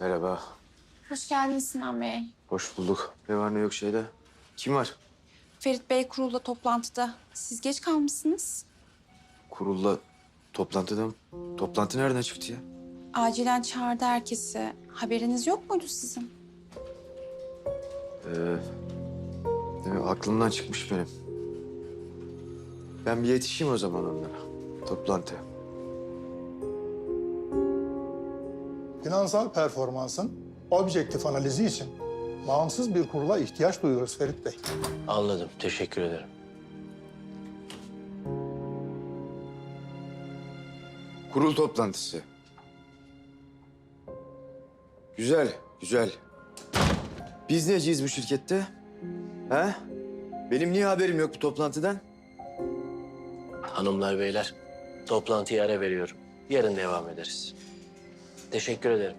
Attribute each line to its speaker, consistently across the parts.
Speaker 1: Merhaba.
Speaker 2: Hoş geldiniz Sinan Bey.
Speaker 1: Hoş bulduk. Ne var ne yok şeyde. Kim var?
Speaker 2: Ferit Bey kurulla toplantıda. Siz geç kalmışsınız.
Speaker 1: Kurulla toplantıda mı? Toplantı nereden çıktı ya?
Speaker 2: Acilen çağırdı herkesi. Haberiniz yok muydu sizin?
Speaker 1: Ee, demek aklımdan çıkmış benim. Ben bir yetişeyim o zaman onlara. Toplantıya.
Speaker 3: Finansal performansın objektif analizi için bağımsız bir kurula ihtiyaç duyuyoruz Ferit Bey.
Speaker 4: Anladım. Teşekkür ederim.
Speaker 1: Kurul toplantısı. Güzel, güzel. Biz neciyiz bu şirkette? He? Benim niye haberim yok bu toplantıdan?
Speaker 4: Hanımlar beyler, toplantıya ara veriyorum. Yarın devam ederiz. Teşekkür ederim.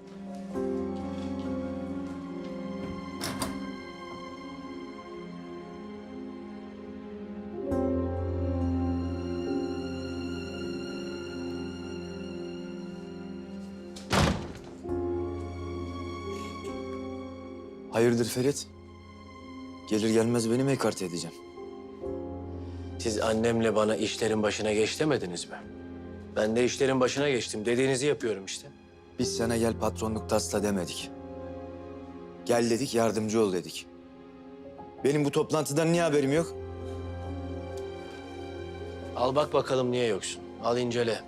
Speaker 1: Hayırdır Ferit? Gelir gelmez beni mi ekarte edeceğim?
Speaker 4: Siz annemle bana işlerin başına geç demediniz mi? Ben de işlerin başına geçtim. Dediğinizi yapıyorum işte.
Speaker 1: Biz sana gel patronluk tasla demedik. Gel dedik, yardımcı ol dedik. Benim bu toplantıdan niye haberim yok?
Speaker 4: Al bak bakalım niye yoksun. Al incele.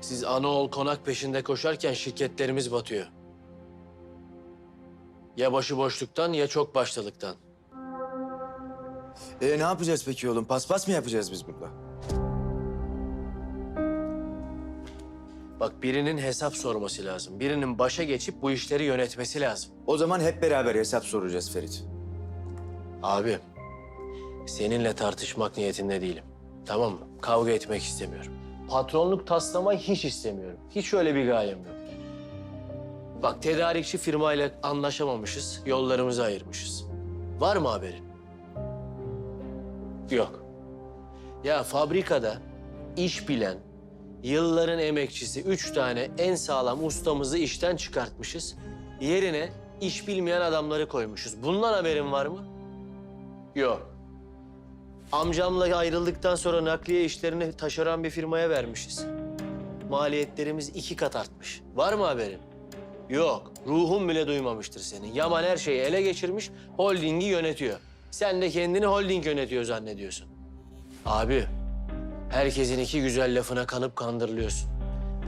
Speaker 4: Siz anaol konak peşinde koşarken şirketlerimiz batıyor. Ya başıboşluktan ya çok başlılıktan.
Speaker 1: E ne yapacağız peki oğlum? Paspas mı yapacağız biz burada?
Speaker 4: Bak birinin hesap sorması lazım. Birinin başa geçip bu işleri yönetmesi lazım.
Speaker 1: O zaman hep beraber hesap soracağız Ferit.
Speaker 4: Abi, seninle tartışmak niyetinde değilim. Tamam mı? Kavga etmek istemiyorum. Patronluk taslamayı hiç istemiyorum. Hiç öyle bir gayem yok. Bak tedarikçi firmayla anlaşamamışız, yollarımızı ayırmışız. Var mı haberin? Yok. Ya fabrikada iş bilen, yılların emekçisi üç tane en sağlam ustamızı işten çıkartmışız. Yerine iş bilmeyen adamları koymuşuz. Bundan haberin var mı? Yok. Amcamla ayrıldıktan sonra nakliye işlerini taşeron bir firmaya vermişiz. Maliyetlerimiz iki kat artmış. Var mı haberin? Yok. Ruhum bile duymamıştır senin. Yaman her şeyi ele geçirmiş, holdingi yönetiyor. Sen de kendini holding yönetiyor zannediyorsun. Abi, herkesin iki güzel lafına kanıp kandırılıyorsun.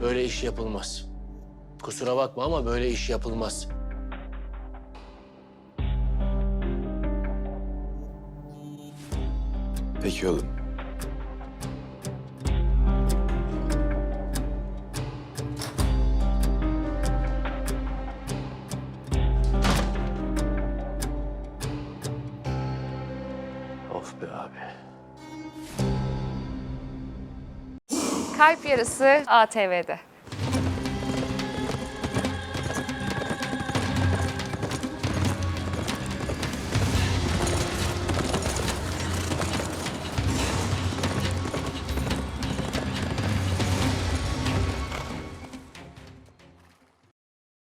Speaker 4: Böyle iş yapılmaz. Kusura bakma ama böyle iş yapılmaz.
Speaker 1: Peki oğlum.
Speaker 4: Of be abi.
Speaker 5: Kalp Yarısı ATV'de.